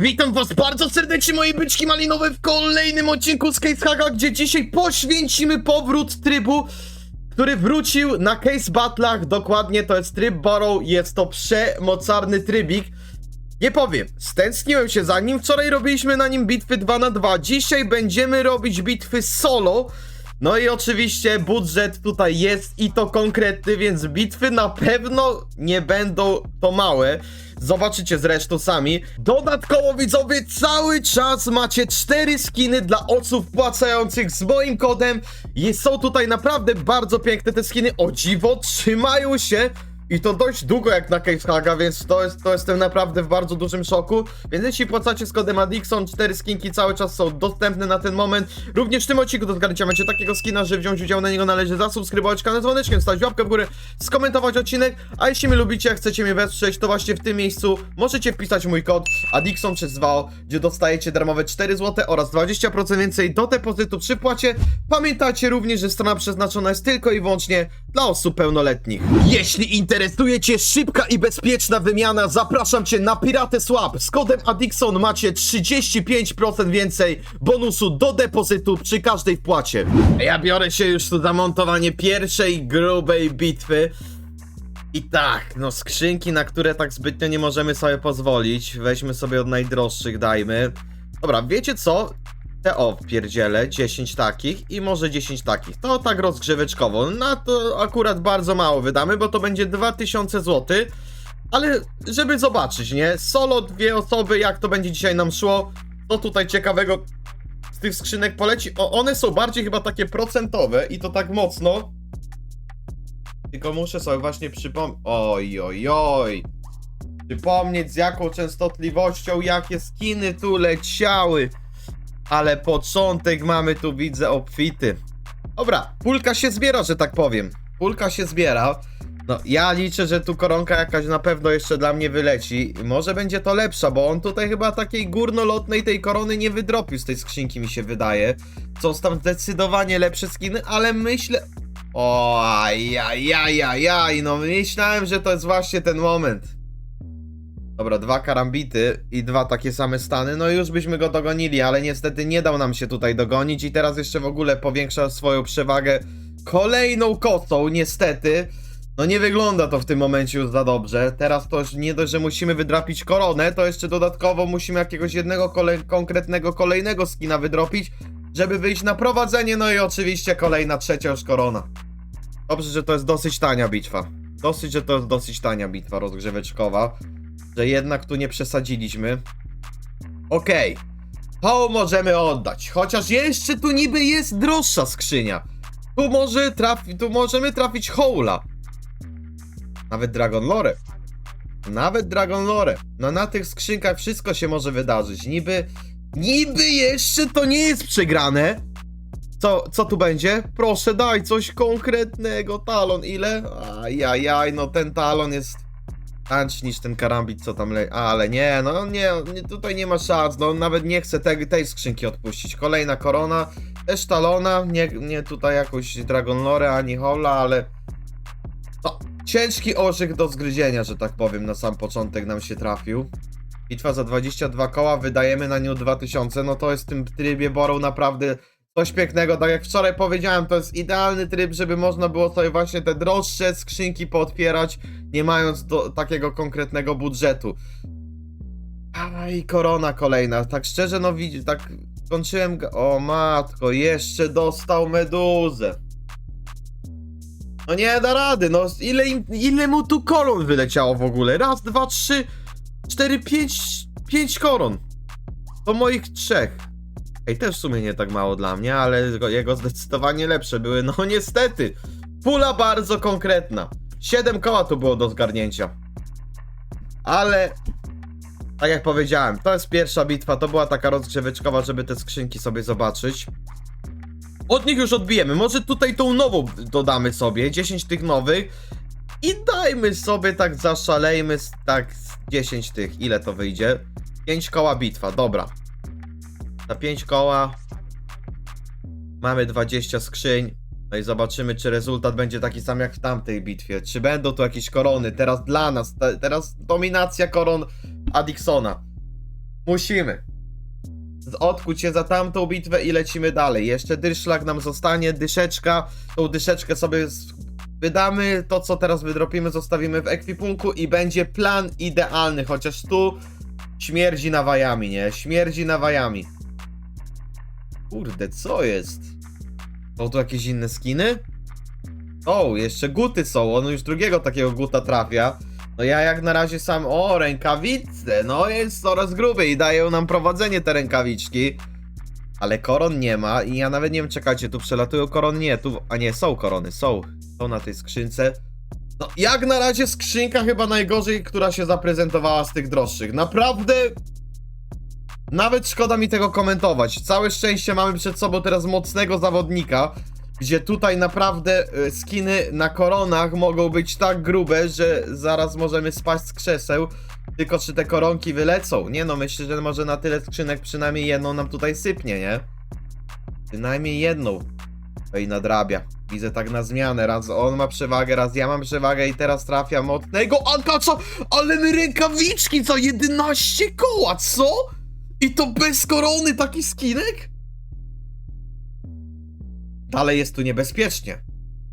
Witam was bardzo serdecznie moje byczki malinowe w kolejnym odcinku z Case Haga, gdzie dzisiaj poświęcimy powrót trybu, który wrócił na Case Battlach, dokładnie to jest tryb Borrow, jest to przemocarny trybik. Nie powiem, stęskniłem się za nim, wczoraj robiliśmy na nim bitwy 2 na 2 dzisiaj będziemy robić bitwy solo, no i oczywiście budżet tutaj jest i to konkretny, więc bitwy na pewno nie będą to małe. Zobaczycie zresztą sami. Dodatkowo widzowie, cały czas macie cztery skiny dla osób płacających z moim kodem. I są tutaj naprawdę bardzo piękne te skiny. O dziwo, trzymają się. I to dość długo jak na Case Haga, więc to, jest, to jestem naprawdę w bardzo dużym szoku. Więc jeśli płacacie z kodem Adixon, cztery skinki cały czas są dostępne na ten moment. Również w tym odcinku do zgarnięcia macie takiego skina, że wziąć udział na niego należy zasubskrybować kanał dzwoneczkiem, stać łapkę w górę, skomentować odcinek. A jeśli mnie lubicie, chcecie mnie wesprzeć, to właśnie w tym miejscu możecie wpisać mój kod Adixon przez 2, gdzie dostajecie darmowe 4 zł oraz 20% więcej do depozytu przy płacie. Pamiętajcie również, że strona przeznaczona jest tylko i wyłącznie dla osób pełnoletnich. Jeśli interesuje Cię szybka i bezpieczna wymiana, zapraszam Cię na Pirates Swap. Z kodem Adixon macie 35% więcej bonusu do depozytu przy każdej wpłacie. Ja biorę się już tu za montowanie pierwszej grubej bitwy. I tak, no skrzynki, na które tak zbytnio nie możemy sobie pozwolić. Weźmy sobie od najdroższych, dajmy. Dobra, wiecie co? Te o, wpierdzielę, 10 takich i może 10 takich. To tak rozgrzeweczkowo. Na to akurat bardzo mało wydamy, bo to będzie 2000 zł. Ale żeby zobaczyć, nie? Solo dwie osoby, jak to będzie dzisiaj nam szło. Co tutaj ciekawego z tych skrzynek poleci? O, one są bardziej chyba takie procentowe i to tak mocno. Tylko muszę sobie właśnie przypomnieć. Oj, oj, oj. Przypomnieć z jaką częstotliwością, jakie skiny tu leciały. Ale początek mamy tu, widzę, obfity. Dobra, pulka się zbiera, że tak powiem. Pulka się zbiera. No, ja liczę, że tu koronka jakaś na pewno jeszcze dla mnie wyleci. Może będzie to lepsza, bo on tutaj chyba takiej górnolotnej tej korony nie wydropił z tej skrzynki, mi się wydaje. Są tam zdecydowanie lepsze skiny, ale myślę... O, ajajajajaj, no myślałem, że to jest właśnie ten moment. Dobra, dwa karambity i dwa takie same stany, no już byśmy go dogonili, ale niestety nie dał nam się tutaj dogonić i teraz jeszcze w ogóle powiększa swoją przewagę kolejną kosą, niestety. No nie wygląda to w tym momencie już za dobrze. Teraz to już nie dość, że musimy wydrapić koronę, to jeszcze dodatkowo musimy jakiegoś jednego kole konkretnego kolejnego skina wydropić, żeby wyjść na prowadzenie, no i oczywiście kolejna trzecia już korona. Dobrze, że to jest dosyć tania bitwa. Dosyć, że to jest dosyć tania bitwa rozgrzeweczkowa. Że jednak tu nie przesadziliśmy. Okej. To możemy oddać. Chociaż jeszcze tu niby jest droższa skrzynia. Tu może trafi, tu możemy trafić Hola. Nawet Dragon Lore. Nawet Dragon Lore. No na tych skrzynkach wszystko się może wydarzyć. Niby, niby jeszcze to nie jest przegrane. Co, co tu będzie? Proszę daj coś konkretnego. Talon ile? Ajajaj, no ten talon jest tańszy niż ten karambit, co tam le... Ale nie, no nie, nie, tutaj nie ma szans, no nawet nie chcę tej, tej skrzynki odpuścić. Kolejna korona, też talona, nie, nie tutaj jakoś Dragon Lore ani Hola, ale... No, ciężki orzech do zgryzienia, że tak powiem, na sam początek nam się trafił. Bitwa za 22 koła, wydajemy na nią 2000, no to jest w tym trybie Borrow naprawdę coś pięknego. Tak jak wczoraj powiedziałem, to jest idealny tryb, żeby można było sobie właśnie te droższe skrzynki pootwierać, nie mając do, takiego konkretnego budżetu. Aj, korona kolejna. Tak szczerze, no widzisz, tak kończyłem. g- O matko, jeszcze dostał meduzę. No nie da rady, no ile, ile mu tu koron wyleciało w ogóle? Raz, dwa, trzy, cztery, pięć, pięć koron. To moich trzech. Ej, też w sumie nie tak mało dla mnie, ale jego- zdecydowanie lepsze były. No niestety, pula bardzo konkretna. Siedem koła tu było do zgarnięcia. Ale, tak jak powiedziałem, to jest pierwsza bitwa, to była taka rozgrzeweczkowa, żeby te skrzynki sobie zobaczyć. Od nich już odbijemy, może tutaj tą nową dodamy sobie, 10 tych nowych. I dajmy sobie tak, zaszalejmy tak z 10 tych, ile to wyjdzie? 5 koła bitwa, dobra. Na 5 koła mamy 20 skrzyń. No i zobaczymy, czy rezultat będzie taki sam jak w tamtej bitwie. Czy będą tu jakieś korony? Teraz dla nas, te, teraz dominacja koron Adixona. Musimy. Odkuć się za tamtą bitwę i lecimy dalej. Jeszcze dyrszlak nam zostanie, dyszeczka. Tą dyszeczkę sobie wydamy. To, co teraz wydropimy, zostawimy w ekwipunku i będzie plan idealny. Chociaż tu śmierdzi nawajami, nie? Śmierdzi nawajami. Kurde, co jest? Są tu jakieś inne skiny? O, jeszcze guty są. On już drugiego takiego guta trafia. No ja jak na razie sam, o, rękawice, no jest coraz grubiej i dają nam prowadzenie te rękawiczki. Ale koron nie ma i ja nawet nie wiem, czekajcie, tu przelatują koron, nie, tu, a nie, są korony, są, są na tej skrzynce. No jak na razie skrzynka chyba najgorzej, która się zaprezentowała z tych droższych. Naprawdę, nawet szkoda mi tego komentować. Całe szczęście mamy przed sobą teraz mocnego zawodnika, gdzie tutaj naprawdę e, skiny na koronach mogą być tak grube, że zaraz możemy spaść z krzeseł. Tylko czy te koronki wylecą? Nie no, myślę, że może na tyle skrzynek przynajmniej jedną nam tutaj sypnie, nie? Przynajmniej jedną. Ej, nadrabia. Widzę tak na zmianę. Raz on ma przewagę, raz ja mam przewagę i teraz trafia mocnego Akacza! Ale my rękawiczki za 11 koła, co? I to bez korony taki skinek? Dalej jest tu niebezpiecznie.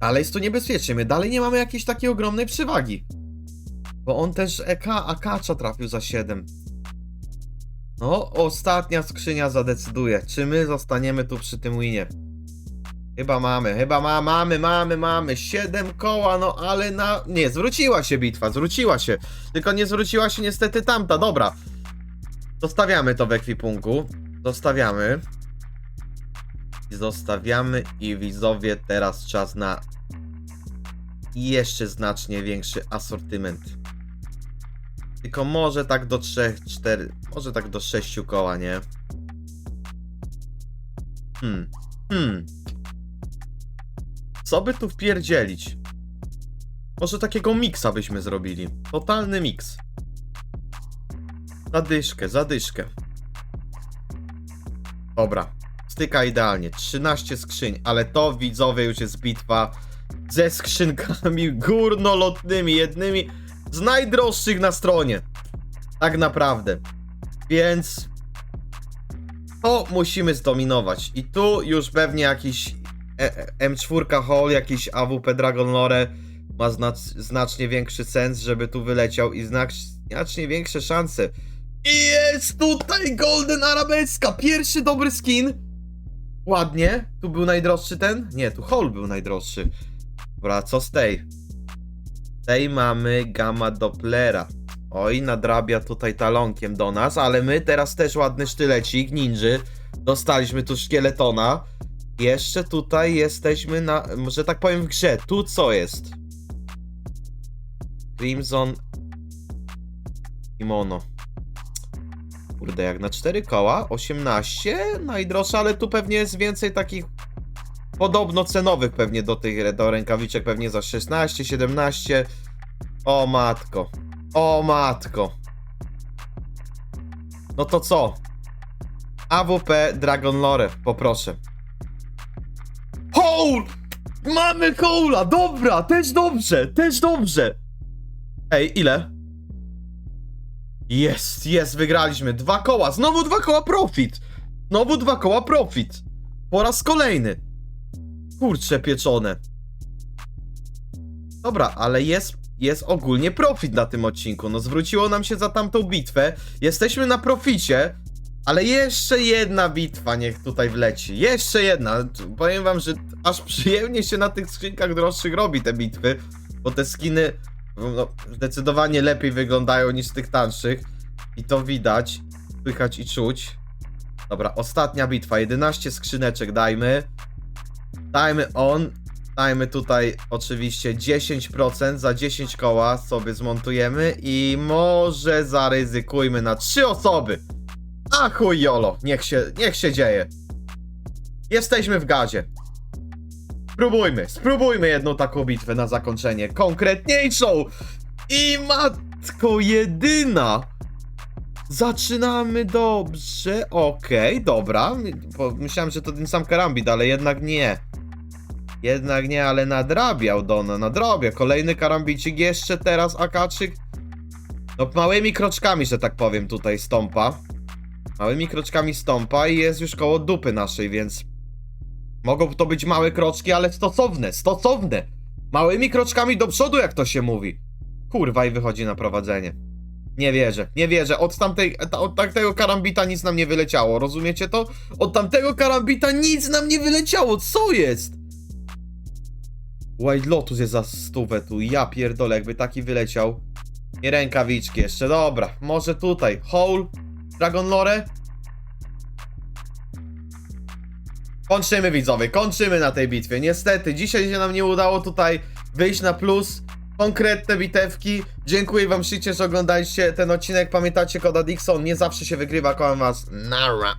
Dalej jest tu niebezpiecznie. My dalej nie mamy jakiejś takiej ogromnej przewagi. Bo on też EK, Akacza trafił za 7. No, ostatnia skrzynia zadecyduje, czy my zostaniemy tu przy tym winie. Chyba mamy, chyba ma, mamy, mamy, mamy. 7 koła, no ale na... Nie, zwróciła się bitwa, zwróciła się. Tylko nie zwróciła się niestety tamta, dobra. Zostawiamy to w ekwipunku. Zostawiamy. Zostawiamy i widzowie teraz czas na jeszcze znacznie większy asortyment. Tylko może tak do 3, 4, może tak do 6 koła, nie? Hmm, hmm. Co by tu wpierdzielić? Może takiego miksa byśmy zrobili. Totalny miks. Zadyszkę, zadyszkę. Dobra. Styka idealnie. 13 skrzyń, ale to widzowie już jest bitwa ze skrzynkami górnolotnymi. Jednymi z najdroższych na stronie. Tak naprawdę. Więc to musimy zdominować. I tu już pewnie jakiś e- e- M4 Hall, jakiś AWP Dragon Lore ma znac znacznie większy sens, żeby tu wyleciał i znacznie większe szanse. I jest tutaj Golden Arabeska! Pierwszy dobry skin. Ładnie. Tu był najdroższy ten? Nie, tu Hall był najdroższy. Dobra, co z tej? Z tej mamy Gamma Dopplera. Oj, nadrabia tutaj talonkiem do nas, ale my teraz też ładny sztylecik, ninży. Dostaliśmy tu szkieletona. Jeszcze tutaj jesteśmy na, że tak powiem, w grze. Tu co jest? Crimson Kimono. Kurde, jak na 4 koła, 18, najdroższa, ale tu pewnie jest więcej takich podobno cenowych pewnie do tych do rękawiczek, pewnie za 16, 17. O matko. O matko. No to co? AWP Dragon Lore, poproszę. Hole! Mamy Hola! Dobra, też dobrze, też dobrze. Ej, ile? Jest, jest, wygraliśmy. Dwa koła, znowu dwa koła profit. Znowu dwa koła profit. Po raz kolejny. Kurcze pieczone. Dobra, ale jest, jest ogólnie profit na tym odcinku. No zwróciło nam się za tamtą bitwę. Jesteśmy na proficie. Ale jeszcze jedna bitwa niech tutaj wleci. Jeszcze jedna. Powiem wam, że aż przyjemnie się na tych skrzynkach droższych robi te bitwy. Bo te skiny no, zdecydowanie lepiej wyglądają niż tych tańszych. I to widać, słychać i czuć. Dobra, ostatnia bitwa. 11 skrzyneczek dajmy. Dajmy on. Dajmy tutaj oczywiście 10% za 10 koła sobie zmontujemy i może zaryzykujmy na 3 osoby. A chuj jolo, niech się, niech się dzieje. Jesteśmy w gazie. Spróbujmy, spróbujmy jedną taką bitwę na zakończenie. Konkretniejszą! I matko jedyna! Zaczynamy dobrze. Okej, dobra. Bo Myślałem, że to ten sam karambit, ale jednak nie. Jednak nie, ale nadrabiał Dona, nadrabia. Kolejny karambicik, jeszcze teraz akaczyk. No małymi kroczkami, że tak powiem, tutaj stąpa. Małymi kroczkami stąpa i jest już koło dupy naszej, więc... Mogą to być małe kroczki, ale stosowne, stosowne! Małymi kroczkami do przodu, jak to się mówi. Kurwa, i wychodzi na prowadzenie. Nie wierzę, nie wierzę. Od tamtej, ta- od tamtego karambita nic nam nie wyleciało, rozumiecie to? Od tamtego karambita nic nam nie wyleciało, co jest? White Lotus jest za stówę tu, ja pierdolę, jakby taki wyleciał. Nie rękawiczki jeszcze, dobra, może tutaj. Hole, Dragon Lore. Kończymy widzowie, kończymy na tej bitwie. Niestety, dzisiaj się nam nie udało tutaj wyjść na plus. Konkretne bitewki. Dziękuję wam ślicznie, że oglądaliście ten odcinek. Pamiętacie, koda Dixon nie zawsze się wygrywa, kocham was. Nara.